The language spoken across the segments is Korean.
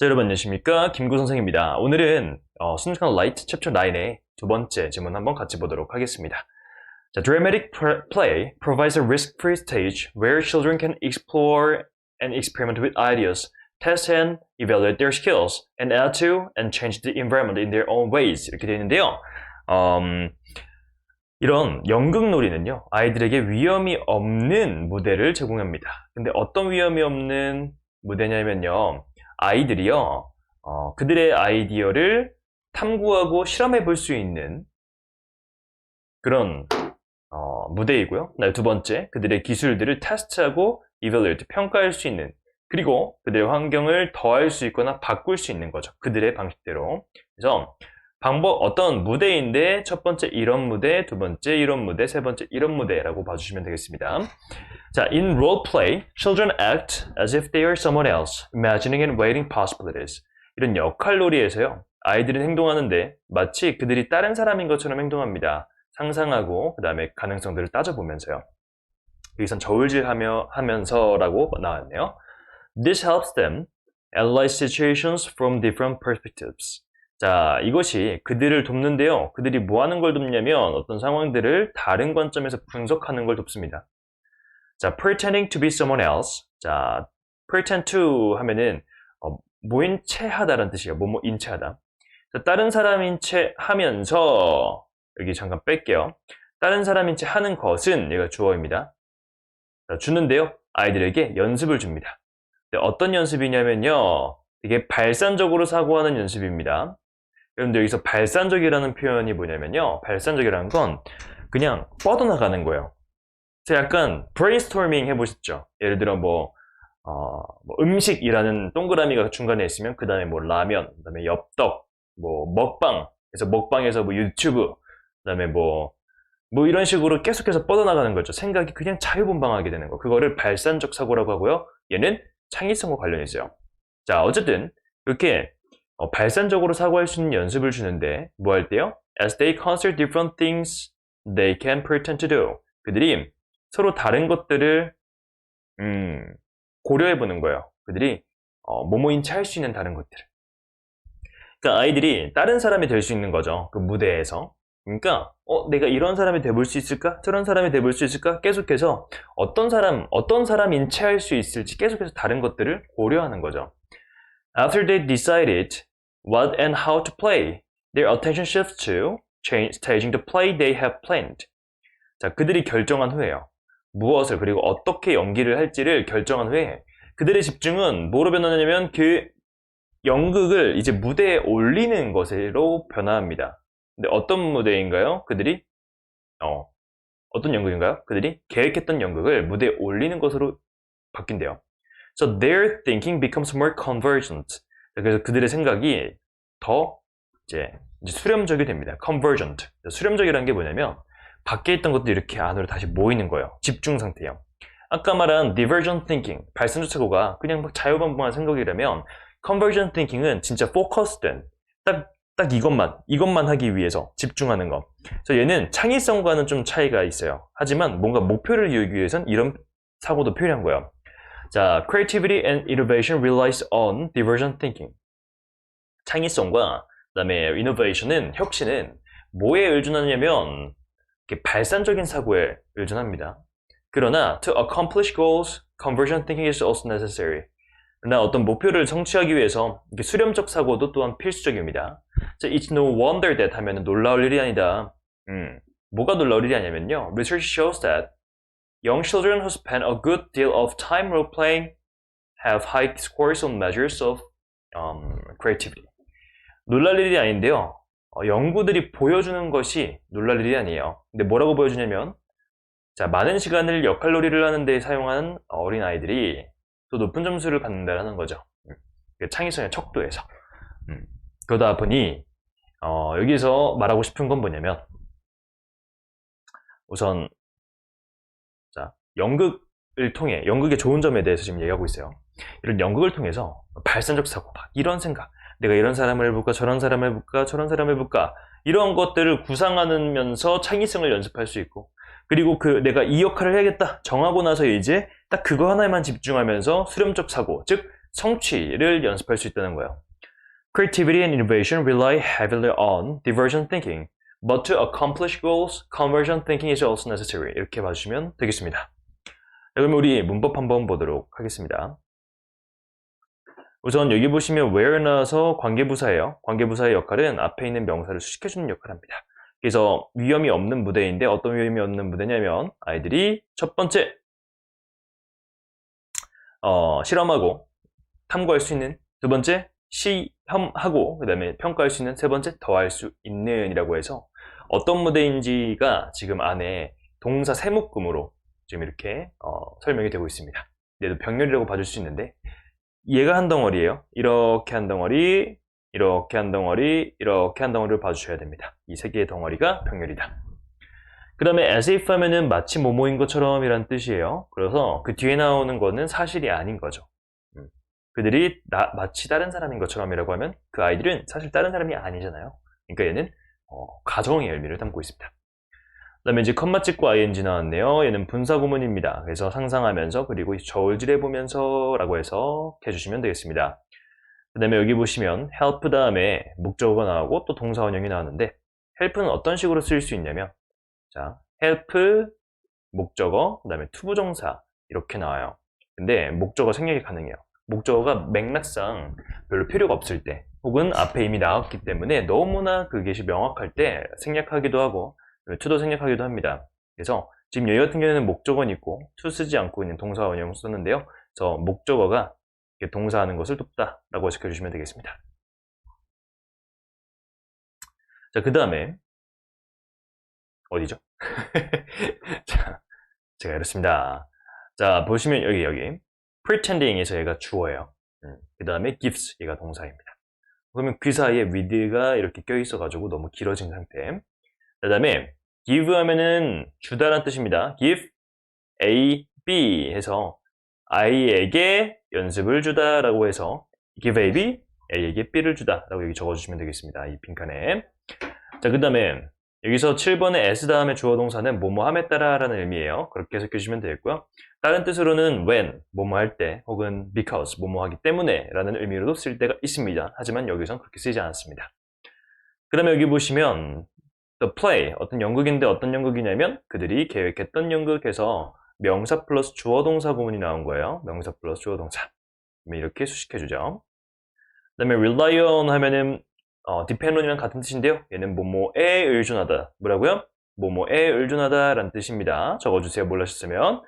자, 여러분 안녕하십니까? 김구 선생입니다. 오늘은 어, 순식간 라이트 챕터 9의 두 번째 질문 한번 같이 보도록 하겠습니다. 자, dramatic play provides a risk-free stage where children can explore and experiment with ideas, test and evaluate their skills, and add to and change the environment in their own ways. 이렇게 되어 있는데요. 음, 이런 연극놀이는요, 아이들에게 위험이 없는 무대를 제공합니다. 근데 어떤 위험이 없는 무대냐면요, 아이들이요, 어, 그들의 아이디어를 탐구하고 실험해 볼 수 있는 그런 어, 무대이고요. 네, 두 번째, 그들의 기술들을 테스트하고 evaluate, 평가할 수 있는 그리고 그들의 환경을 더할 수 있거나 바꿀 수 있는 거죠. 그들의 방식대로. 그래서 방법 어떤 무대인데 첫 번째 이런 무대, 두 번째 이런 무대, 세 번째 이런 무대라고 봐주시면 되겠습니다. 자, in role play, children act as if they are someone else, imagining and weighing possibilities. 이런 역할놀이에서요, 아이들은 행동하는데 마치 그들이 다른 사람인 것처럼 행동합니다. 상상하고 그 다음에 가능성들을 따져보면서요. 여기선 저울질하며 하면서라고 나왔네요. This helps them analyze situations from different perspectives. 자, 이것이 그들을 돕는데요. 그들이 뭐 하는 걸 돕냐면 어떤 상황들을 다른 관점에서 분석하는 걸 돕습니다. 자, pretending to be someone else. 자, pretend to 하면은 어, 모인 채 하다라는 뜻이에요. 뭐뭐 인체하다. 자, 다른 사람인 채 하면서 여기 잠깐 뺄게요. 다른 사람인 채 하는 것은 얘가 주어입니다. 자, 주는데요. 아이들에게 연습을 줍니다. 네, 어떤 연습이냐면요. 이게 발산적으로 사고하는 연습입니다. 여러분들 여기서 발산적이라는 표현이 뭐냐면요. 발산적이라는 건 그냥 뻗어나가는 거예요. 제가 약간 브레인스토밍 해보셨죠? 예를 들어 뭐, 어, 뭐 음식이라는 동그라미가 중간에 있으면 그 다음에 뭐 라면, 그 다음에 엽떡, 뭐 먹방, 그래서 먹방에서 뭐 유튜브, 그 다음에 뭐, 뭐 이런 식으로 계속해서 뻗어나가는 거죠. 생각이 그냥 자유분방하게 되는 거. 그거를 발산적 사고라고 하고요. 얘는 창의성과 관련이 있어요. 자, 어쨌든 이렇게 어, 발산적으로 사고할 수 있는 연습을 주는데 뭐 할 때요? As they consider different things they can pretend to do. 그들이 서로 다른 것들을 음, 고려해 보는 거예요. 그들이 어, 모모인 채할수 있는 다른 것들을. 그러니까 아이들이 다른 사람이 될 수 있는 거죠. 그 무대에서. 그러니까 어, 내가 이런 사람이 돼볼 수 있을까? 저런 사람이 돼볼 수 있을까? 계속해서 어떤 사람, 어떤 사람 인 체할 수 있을지 계속해서 다른 것들을 고려하는 거죠. After they decided what and how to play, their attention shifts to change, staging the play they have planned. 자, 그들이 결정한 후에요. 무엇을 그리고 어떻게 연기를 할지를 결정한 후에 그들의 집중은 뭐로 변하냐면 그 연극을 이제 무대에 올리는 것으로 변화합니다. 근데 어떤 무대인가요? 그들이 어, 어떤 연극인가요? 그들이 계획했던 연극을 무대에 올리는 것으로 바뀐대요. So their thinking becomes more convergent. 그래서 그들의 생각이 더 이제, 수렴적이 됩니다. convergent. 수렴적이라는 게 뭐냐면 밖에 있던 것도 이렇게 안으로 다시 모이는 거예요. 집중 상태예요. 아까 말한 divergent thinking, 발산적 사고가 그냥 막 자유분방한 생각이라면 convergent thinking은 진짜 focus된 딱, 딱 이것만, 이것만 하기 위해서 집중하는 거. 그래서 얘는 창의성과는 좀 차이가 있어요. 하지만 뭔가 목표를 이루기 위해선 이런 사고도 필요한 거예요. 자, creativity and innovation relies on divergent thinking. 창의성과 그다음에 innovation은 혁신은 뭐에 의존하냐면 이렇게 발산적인 사고에 의존합니다. 그러나 to accomplish goals, convergent thinking is also necessary. 그러나 어떤 목표를 성취하기 위해서 이렇게 수렴적 사고도 또한 필수적입니다. 자, it's no wonder that 하면 놀라울 일이 아니다. 음, 뭐가 놀라울 일이 아니면요. Research shows that young children who spend a good deal of time role playing have high scores on measures of um, creativity. 놀랄 일이 아닌데요. 어, 연구들이 보여주는 것이 놀랄 일이 아니에요. 근데 뭐라고 보여주냐면, 자, 많은 시간을 역할놀이를 하는데 사용하는 어린 아이들이 더 높은 점수를 받는다는 거죠. 음, 그 창의성의 척도에서. 음, 그러다 보니, 어, 여기서 말하고 싶은 건 뭐냐면, 우선, 자, 연극을 통해, 연극의 좋은 점에 대해서 지금 얘기하고 있어요. 이런 연극을 통해서 발산적 사고, 막 이런 생각, 내가 이런 사람을 해볼까, 저런 사람을 해볼까, 저런 사람을 해볼까, 이런 것들을 구상하면서 창의성을 연습할 수 있고, 그리고 그 내가 이 역할을 해야겠다 정하고 나서 이제 딱 그거 하나에만 집중하면서 수렴적 사고, 즉 성취를 연습할 수 있다는 거예요. Creativity and innovation rely heavily on diversion thinking, but to accomplish goals, conversion thinking is also necessary. 이렇게 봐주시면 되겠습니다. 자, 그럼 우리 문법 한번 보도록 하겠습니다. 우선 여기 보시면 where 나와서 관계부사예요. 관계부사의 역할은 앞에 있는 명사를 수식해주는 역할을 합니다. 그래서 위험이 없는 무대인데 어떤 위험이 없는 무대냐면 아이들이 첫 번째 어, 실험하고 탐구할 수 있는 두 번째 시험하고 그 다음에 평가할 수 있는 세 번째 더할 수 있는 이라고 해서 어떤 무대인지가 지금 안에 동사 세목금으로 지금 이렇게 어, 설명이 되고 있습니다. 얘도 병렬이라고 봐줄 수 있는데 얘가 한 덩어리예요. 이렇게 한 덩어리, 이렇게 한 덩어리, 이렇게 한 덩어리를 봐주셔야 됩니다. 이 세 개의 덩어리가 병렬이다. 그 다음에 as if 하면은 마치 뭐뭐인 것처럼 이란 뜻이에요. 그래서 그 뒤에 나오는 거는 사실이 아닌 거죠. 음. 그들이 나- 마치 다른 사람인 것처럼이라고 하면 그 아이들은 사실 다른 사람이 아니잖아요. 그러니까 얘는 어, 가정의 의미를 담고 있습니다. 그 다음에 이제 컴마 찍고 ing 나왔네요. 얘는 분사구문입니다. 그래서 상상하면서 그리고 저울질해 보면서 라고 해서 해주시면 되겠습니다. 그 다음에 여기 보시면 help 다음에 목적어가 나오고 또 동사 원형이 나왔는데 help는 어떤 식으로 쓰일 수 있냐면 자 help 목적어 그 다음에 투부정사 이렇게 나와요. 근데 목적어 생략이 가능해요. 목적어가 맥락상 별로 필요가 없을 때 혹은 앞에 이미 나왔기 때문에 너무나 그게 명확할 때 생략하기도 하고 투도 생략하기도 합니다. 그래서 지금 여기 같은 경우에는 목적어는 있고 투 쓰지 않고 있는 동사 원형 썼는데요. 그래서 목적어가 동사하는 것을 돕다 라고 해석해 주시면 되겠습니다. 자, 그 다음에 어디죠? 자, 제가 이렇습니다. 자, 보시면 여기 여기 pretending에서 얘가 주어예요. 그 다음에 gives 얘가 동사입니다. 그러면 그 사이에 with가 이렇게 껴 있어가지고 너무 길어진 상태. 그 다음에 give 하면은 주다라는 뜻입니다. give A, B 해서 I에게 연습을 주다 라고 해서 give A, B, A에게 B를 주다 라고 여기 적어주시면 되겠습니다. 이 빈칸에. 자, 그 다음에 여기서 7번의 S 다음에 주어 동사는 뭐뭐 함에 따라 라는 의미예요. 그렇게 해석해 주시면 되겠고요. 다른 뜻으로는 when, 뭐뭐 할 때, 혹은 because, 뭐뭐 하기 때문에 라는 의미로도 쓸 때가 있습니다. 하지만 여기선 그렇게 쓰이지 않았습니다. 그 다음에 여기 보시면 the play, 어떤 연극인데 어떤 연극이냐면 그들이 계획했던 연극에서 명사 플러스 주어 동사 구문이 나온 거예요. 명사 플러스 주어 동사. 이렇게 수식해 주죠. 그 다음에 rely on 하면은 어, on이랑 같은 뜻인데요. 얘는 뭐뭐에 의존하다. 뭐라고요? 뭐뭐에 의존하다 라는 뜻입니다. 적어주세요. 몰라셨으면.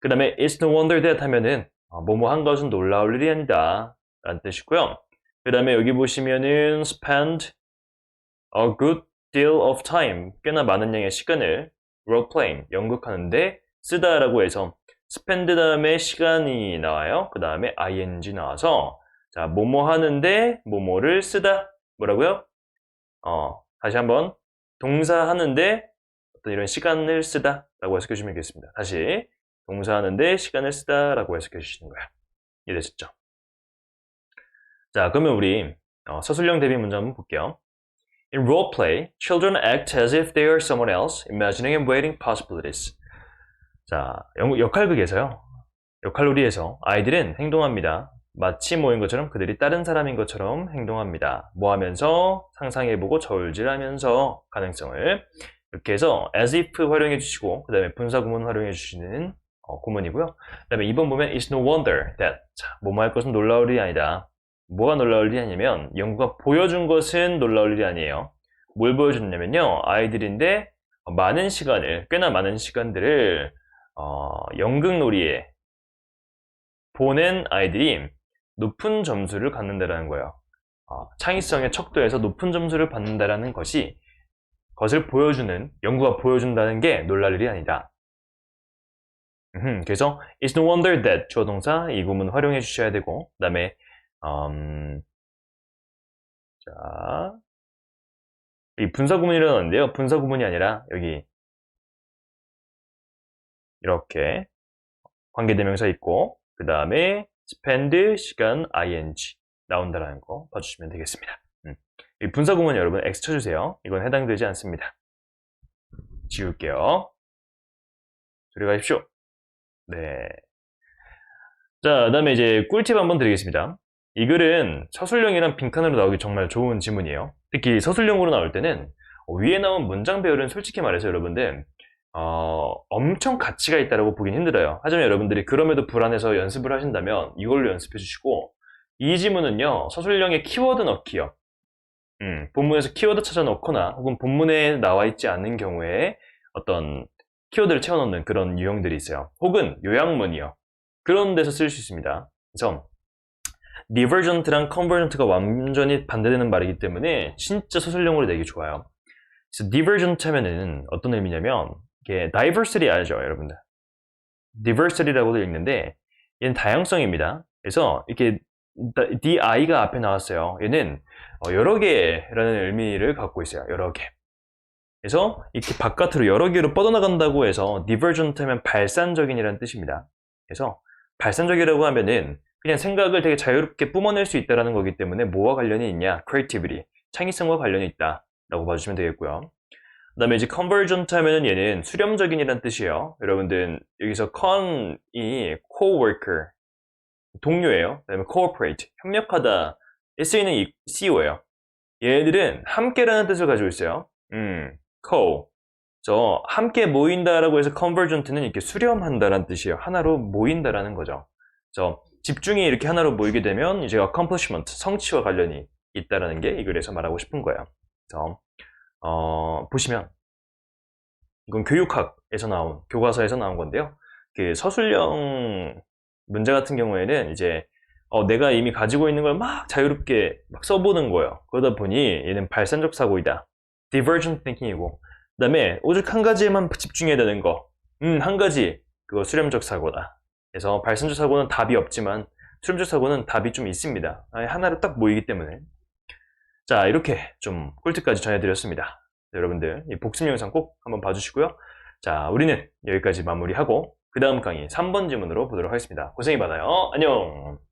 그 다음에 it's no wonder that 하면은 어, 뭐뭐 한 것은 놀라울 일이 아니다. 라는 뜻이고요. 그 다음에 여기 보시면은 spend a good deal of time. 꽤나 많은 양의 시간을 role playing, 연극하는데 쓰다 라고 해서 spend 다음에 시간이 나와요. 그 다음에 ing 나와서 자, 뭐뭐 하는데 뭐뭐를 쓰다. 뭐라고요? 어, 다시 한번 동사 하는데 어떤 이런 시간을 쓰다 라고 해석해 주시면 되겠습니다. 다시 동사 하는데 시간을 쓰다 라고 해석해 주시는 거야. 이해되셨죠? 자, 그러면 우리 어, 서술형 대비 문제 한번 볼게요. In role play, children act as if they are someone else, imagining and waiting possibilities. 자, 영- 역할극에서요. 역할놀이에서 아이들은 행동합니다. 마치 뭐인 것처럼 그들이 다른 사람인 것처럼 행동합니다. 뭐 하면서 상상해보고 저울질하면서 가능성을 이렇게 해서 as if 활용해 주시고 그 다음에 분사 구문 활용해 주시는 어, 구문이고요. 그 다음에 2번 보면 it's no wonder that 자, 뭐뭐 할 것은 놀라울 일이 아니다. 뭐가 놀라울 일이 아니면 연구가 보여준 것은 놀라울 일이 아니에요. 뭘 보여줬냐면요. 아이들인데 많은 시간을 꽤나 많은 시간들을 어, 연극놀이에 보낸 아이들이 높은 점수를 갖는다라는 거예요. 어, 창의성의 척도에서 높은 점수를 받는다라는 것이 것을 보여주는 연구가 보여준다는 게 놀랄 일이 아니다. 음흠, 그래서 it's no wonder that 주어 동사 이 구문 활용해 주셔야 되고 그다음에 음, 자, 이 분사 구문이라는데요. 분사 구문이 아니라 여기 이렇게 관계대명사 있고 그 다음에 spend 시간 ing 나온다라는 거 봐주시면 되겠습니다. 음. 이 분사 구문 여러분 X 쳐주세요. 이건 해당되지 않습니다. 지울게요. 들어가십시오. 네. 자, 그 다음에 이제 꿀팁 한번 드리겠습니다. 이 글은 서술형이랑 빈칸으로 나오기 정말 좋은 지문이에요. 특히 서술형으로 나올 때는 어, 위에 나온 문장 배열은 솔직히 말해서 여러분들 어, 엄청 가치가 있다고 보긴 힘들어요. 하지만 여러분들이 그럼에도 불안해서 연습을 하신다면 이걸로 연습해 주시고 이 지문은요 서술형의 키워드 넣기요. 음, 본문에서 키워드 찾아 넣거나 혹은 본문에 나와 있지 않는 경우에 어떤 키워드를 채워 넣는 그런 유형들이 있어요. 혹은 요약문이요. 그런 데서 쓸 수 있습니다. 그래서 divergent랑 convergent가 완전히 반대되는 말이기 때문에 진짜 서술형으로 내기 좋아요. 그래서 divergent 하면은 어떤 의미냐면 이게 diversity 알죠, 여러분들? diversity라고도 읽는데 얘는 다양성입니다. 그래서 이렇게 di가 앞에 나왔어요. 얘는 어, 여러 개라는 의미를 갖고 있어요. 여러 개. 그래서 이렇게 바깥으로 여러 개로 뻗어나간다고 해서 divergent 하면 발산적인이라는 뜻입니다. 그래서 발산적이라고 하면은 그냥 생각을 되게 자유롭게 뿜어낼 수 있다는 거기 때문에 뭐와 관련이 있냐? creativity, 창의성과 관련이 있다라고 봐주시면 되겠고요. 그 다음에 이제 convergent 하면은 얘는 수렴적인이라는 뜻이에요. 여러분들 여기서 con이 co-worker, 동료예요. 그 다음에 cooperate, 협력하다. 에 쓰이는 이 CO예요. 얘들은 함께라는 뜻을 가지고 있어요. 음, co. 저 함께 모인다라고 해서 convergent는 이렇게 수렴한다라는 뜻이에요. 하나로 모인다라는 거죠. 저 집중이 이렇게 하나로 모이게 되면 이제 accomplishment, 성취와 관련이 있다라는 게 이 글에서 말하고 싶은 거예요. 그래서 어, 보시면 이건 교육학에서 나온 교과서에서 나온 건데요. 그 서술형 문제 같은 경우에는 이제 어, 내가 이미 가지고 있는 걸 막 자유롭게 막 써보는 거예요. 그러다 보니 얘는 발산적 사고이다. divergent thinking이고 그 다음에 오직 한 가지에만 집중해야 되는 거. 음, 한 가지. 그거 수렴적 사고다. 그래서 발산적 사고는 답이 없지만 수렴적 사고는 답이 좀 있습니다. 하나로 딱 모이기 때문에. 자, 이렇게 좀 꿀팁까지 전해드렸습니다. 여러분들 이 복습 영상 꼭 한번 봐주시고요. 자, 우리는 여기까지 마무리하고 그 다음 강의 3번 지문으로 보도록 하겠습니다. 고생이 많아요. 안녕!